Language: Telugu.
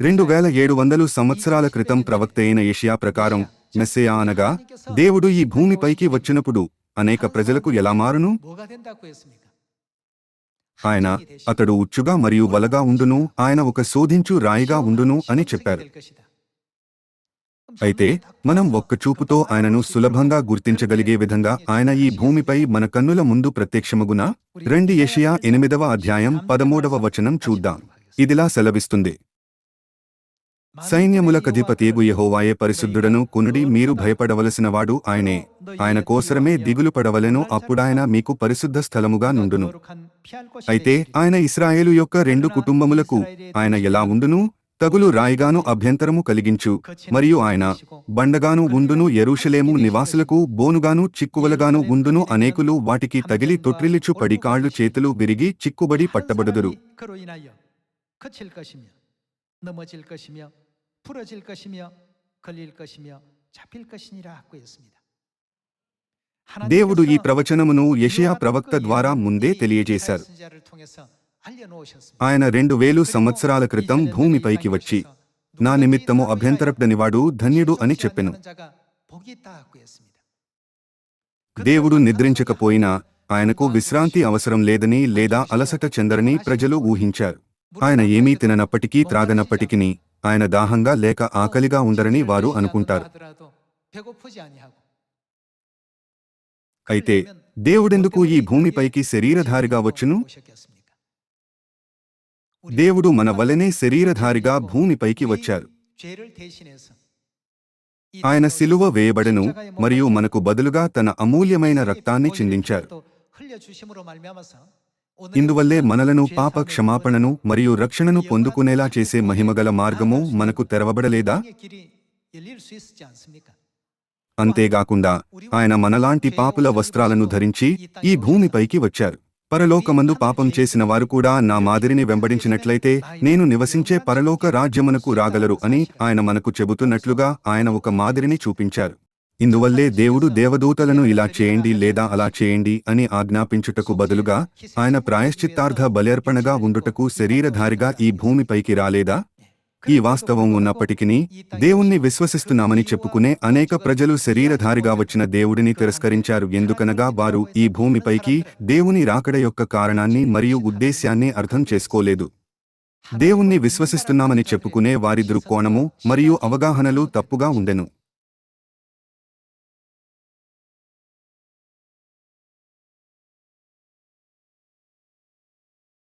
రెండు వేల ఏడు వందలు సంవత్సరాల క్రితం ప్రవక్త అయిన ఏషియా ప్రకారం మెస్సేయా అనగా దేవుడు ఈ భూమిపైకి వచ్చినప్పుడు అనేక ప్రజలకు ఎలా మారును? ఆయన అతడు ఉచ్చుగా మరియు వలగా ఉండును ఆయన ఒక శోధించు రాయిగా ఉండును అని చెప్పారు. అయితే మనం ఒక్క చూపుతో ఆయనను సులభంగా గుర్తించగలిగే విధంగా ఆయన ఈ భూమిపై మన కన్నుల ముందు ప్రత్యక్షముగునా? రెండు ఏషియా ఎనిమిదవ అధ్యాయం పదమూడవ వచనం చూద్దాం. ఇదిలా సెలవిస్తుంది. సైన్యములకధిపతియగు యెహోవాయే పరిశుద్ధుడను కునుడి మీరు భయపడవలసినవాడు ఆయనే. ఆయన కోసరమే దిగులు పడవలెను అప్పుడాయన మీకు పరిశుద్ధ స్థలముగా నుండును. అయితే ఆయన ఇస్రాయేలు యొక్క రెండు కుటుంబములకు ఆయన ఎలా ఉండును? తగులు రాయిగాను అభ్యంతరము కలిగించు. మరియు ఆయన బండగాను ఉండును ఎరుషలేము నివాసులకు బోనుగాను చిక్కువలగాను ఉండును అనేకులు వాటికి తగిలి తొట్రిల్లిచు పడి కాళ్ళు చేతులు విరిగి చిక్కుబడి పట్టబడుదురు. 넘어질 것이며 부러질 것이며 걸릴 것이며 잡힐 것이니라고 했습니다. దేవుడు ఈ ప్రవచనమును యెషయా ప్రవక్త ద్వారా ముందే తెలియజేశారు 선지자를 통해서 알려놓으셨습니다. ఆయన రెండు వేలు సంవత్సరాల క్రితం భూమిపైకి వచ్చి నా నిమిత్తము అభ్యంతరపడనివాడు ధన్యుడు అని చెప్పెను 자가 복이 있다고 했습니다. దేవుడు నిద్రించకపోయినా ఆయనకు విశ్రాంతి అవసరం లేదని లేదా అలసట చెందరని ప్రజలు ఊహించారు ఆయన ఏమీ తిననప్పటికీ త్రాగనప్పటికీ ఆయన దాహంగా లేక ఆకలిగా ఉండరని వారు అనుకుంటారు. అయితే దేవుడెందుకు ఈ భూమిపైకి శరీరధారిగా వచ్చును? దేవుడు మన వలనే శరీరధారిగా భూమిపైకి వచ్చారు. ఆయన సిలువ వేయబడను మరియు మనకు బదులుగా తన అమూల్యమైన రక్తాన్ని చిందించారు. ఇందువల్లే మనలను పాప క్షమాపణను మరియు రక్షణను పొందుకునేలా చేసే మహిమగల మార్గము మనకు తెరవబడలేదా? అంతేగాకుండా ఆయన మనలాంటి పాపుల వస్త్రాలను ధరించి ఈ భూమిపైకి వచ్చారు. పరలోకమందు పాపం చేసిన వారు కూడా నా మాదిరిని వెంబడించినట్లయితే నేను నివసించే పరలోక రాజ్యమునకు రాగలరు అని ఆయన మనకు చెబుతున్నట్లుగా ఆయన ఒక మాదిరిని చూపించారు. ఇందువల్లే దేవుడు దేవదూతలను ఇలా చేయండి లేదా అలా చేయండి అని ఆజ్ఞాపించుటకు బదులుగా ఆయన ప్రాయశ్చిత్తార్థ బలేర్పణగా ఉండుటకు శరీరధారిగా ఈ భూమిపైకి రాలేదా? ఈ వాస్తవం ఉన్నప్పటికీ దేవుణ్ణి విశ్వసిస్తున్నామని చెప్పుకునే అనేక ప్రజలు శరీరధారిగా వచ్చిన దేవుడిని తిరస్కరించారు. ఎందుకనగా వారు ఈ భూమిపైకి దేవుని రాకడ యొక్క కారణాన్ని మరియు ఉద్దేశ్యాన్ని అర్థం చేసుకోలేదు. దేవుణ్ణి విశ్వసిస్తున్నామని చెప్పుకునే వారి దృక్కోణము మరియు అవగాహనలు తప్పుగా ఉండెను.